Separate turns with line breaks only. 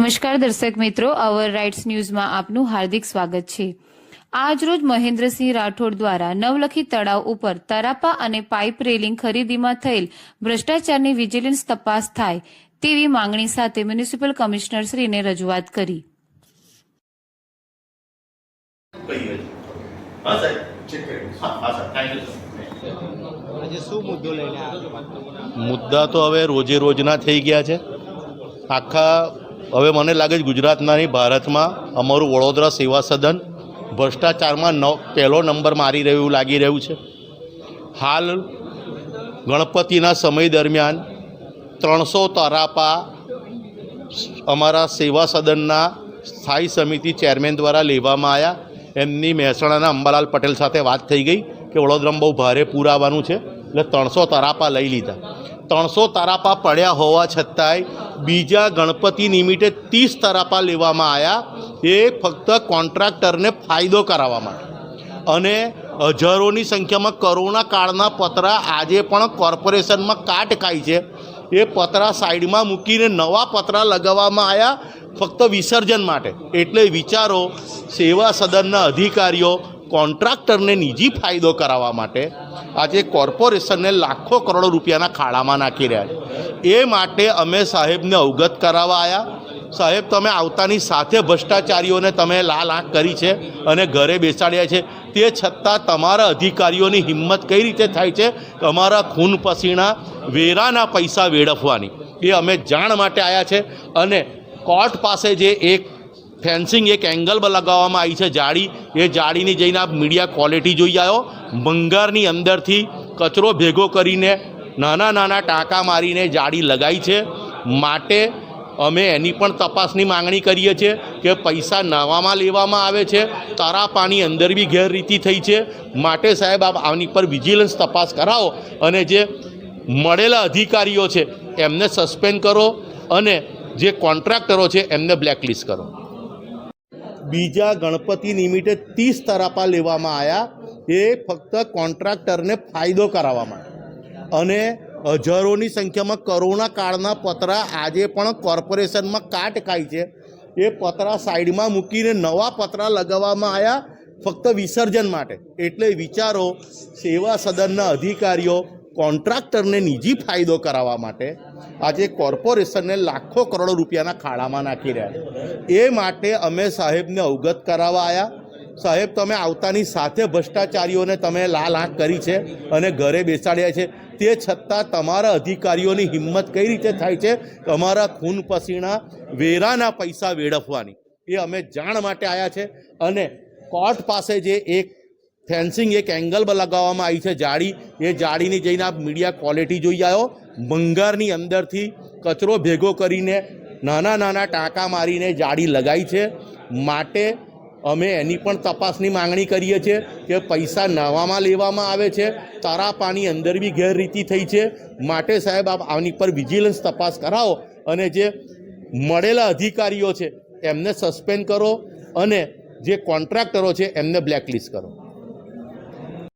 નમસ્કાર દર્શક મિત્રો અવર રાઇટ્સ ન્યૂઝમાં આપનું હાર્દિક સ્વાગત છે. આજરોજ મહેન્દ્રસિંહ રાઠોડ દ્વારા નવલખી તળાવ ઉપર તરાપા અને પાઇપ રેલિંગ ખરીદીમાં થયેલ ભ્રષ્ટાચારની વિજિલન્સ તપાસ થાય તેવી માંગણી સાથે મ્યુનિસિપલ કમિશનરશ્રીને રજૂઆત કરી.
મુદ્દા
તો હવે રોજે રોજના થઈ ગયા છે. આખા હવે મને લાગે છે ગુજરાતના નહીં, ભારતમાં અમારું વડોદરા સેવા સદન ભ્રષ્ટાચારમાં નવ, પહેલો નંબર મારી રહ્યું, લાગી રહ્યું છે. હાલ ગણપતિના સમય દરમિયાન ત્રણસો તરાપા અમારા સેવા સદનના સ્થાયી સમિતિ ચેરમેન દ્વારા લેવામાં આવ્યા. એમની મહેસાણાના અંબાલાલ પટેલ સાથે વાત થઈ ગઈ કે વડોદરામાં બહુ ભારે પૂર આવવાનું છે. એટલે ત્રણસો તરાપા લઈ લીધા. ત્રણસો તરાપા પડ્યા હોવા છતાંય બીજા ગણપતિ નિમિત્તે ત્રીસ તરાપા લેવામાં આવ્યા એ ફક્ત કોન્ટ્રાક્ટરને ફાયદો કરાવવા માટે. અને હજારોની સંખ્યામાં કરોના કાળના પતરા આજે પણ કોર્પોરેશનમાં કાટ ખાય છે. એ પતરા સાઈડમાં મૂકીને નવા પતરા લગાવવામાં આવ્યા ફક્ત વિસર્જન માટે. એટલે વિચારો, સેવા સદનના અધિકારીઓ કોન્ટ્રાક્ટરને નિજી ફાયદો કરાવવા માટે આજે કોર્પોરેશનને લાખો કરોડો રૂપિયાના ખાડામાં નાખી રહ્યા છે. એ માટે અમે સાહેબને અવગત કરાવવા આવ્યા સાહેબ, તમે આવતાની સાથે ભ્રષ્ટાચારીઓને તમે લાલ આંખ કરી છે અને ઘરે બેસાડ્યા છે. તે છતાં તમારા અધિકારીઓની હિંમત કઈ રીતે થાય છે? તમારા ખૂન પસીણા વેરાના પૈસા વેડફવાની. એ અમે જાણ માટે આવ્યા છે. અને કોર્ટ પાસે જે એક ફેન્સિંગ એક એંગલ લગાવવામાં આવી છે જાળી. એ જાળીની જઈને આપ મીડિયા ક્વોલિટી જોઈ આવ્યો ભંગારની અંદરથી કચરો ભેગો કરીને નાના નાના ટાંકા મારીને જાળી લગાવી છે. માટે અમે એની પણ તપાસની માંગણી કરીએ છીએ કે પૈસા નવામાં લેવામાં આવે છે. તરાપાની અંદર બી ગેરરીતિ થઈ છે. માટે સાહેબ આપ આની પર વિજિલન્સ તપાસ કરાવો. અને જે મળેલા અધિકારીઓ છે, એમને સસ્પેન્ડ કરો. અને જે કોન્ટ્રાક્ટરો છે, એમને બ્લેકલિસ્ટ કરો. બીજા ગણપતિ નિમિત્તે ત્રીસ તરાપા લેવામાં આવ્યા એ ફક્ત કોન્ટ્રાક્ટરને ફાયદો કરાવવા માટે. અને હજારોની સંખ્યામાં કરોના કાળના પતરા આજે પણ કોર્પોરેશનમાં કાટ ખાય છે. એ પતરા સાઈડમાં મૂકીને નવા પતરા લગાવવામાં આવ્યા ફક્ત વિસર્જન માટે. એટલે વિચારો, સેવા સદનના અધિકારીઓ કોન્ટ્રાક્ટરને નિજી ફાયદો કરાવવા માટે આજે કોર્પોરેશનને લાખો કરોડો રૂપિયાના ખાડામાં નાખી રહ્યા એ માટે અમે સાહેબને અવગત કરાવવા આવ્યા સાહેબ, તમે આવતાની સાથે ભ્રષ્ટાચારીઓને તમે લાલ આંખ કરી છે અને ઘરે બેસાડ્યા છે. તે છતાં તમારા અધિકારીઓની હિંમત કઈ રીતે થાય છે? તમારા ખૂન પસીણા વેરાના પૈસા વેડફવાની. એ અમે જાણ માટે આવ્યા છે. અને કોર્ટ પાસે જે એક ફેન્સિંગ એક એંગલ લગાવવામાં આવી છે જાળી. એ જાળીની જઈને આપ મીડિયા ક્વોલિટી જોઈ આવ્યો. ભંગારની અંદરથી કચરો ભેગો કરીને નાના નાના ટાંકા મારીને જાળી લગાવી છે. માટે અમે એની પણ તપાસની માંગણી કરીએ છીએ કે પૈસા નવામાં લેવામાં આવે છે. તરાપાની અંદર બી ગેરરીતિ થઈ છે. માટે સાહેબ આપ આની પર વિજિલન્સ તપાસ કરાવો અને જે મળેલા અધિકારીઓ છે એમને સસ્પેન્ડ કરો અને જે કોન્ટ્રાક્ટરો છે એમને બ્લેકલિસ્ટ કરો.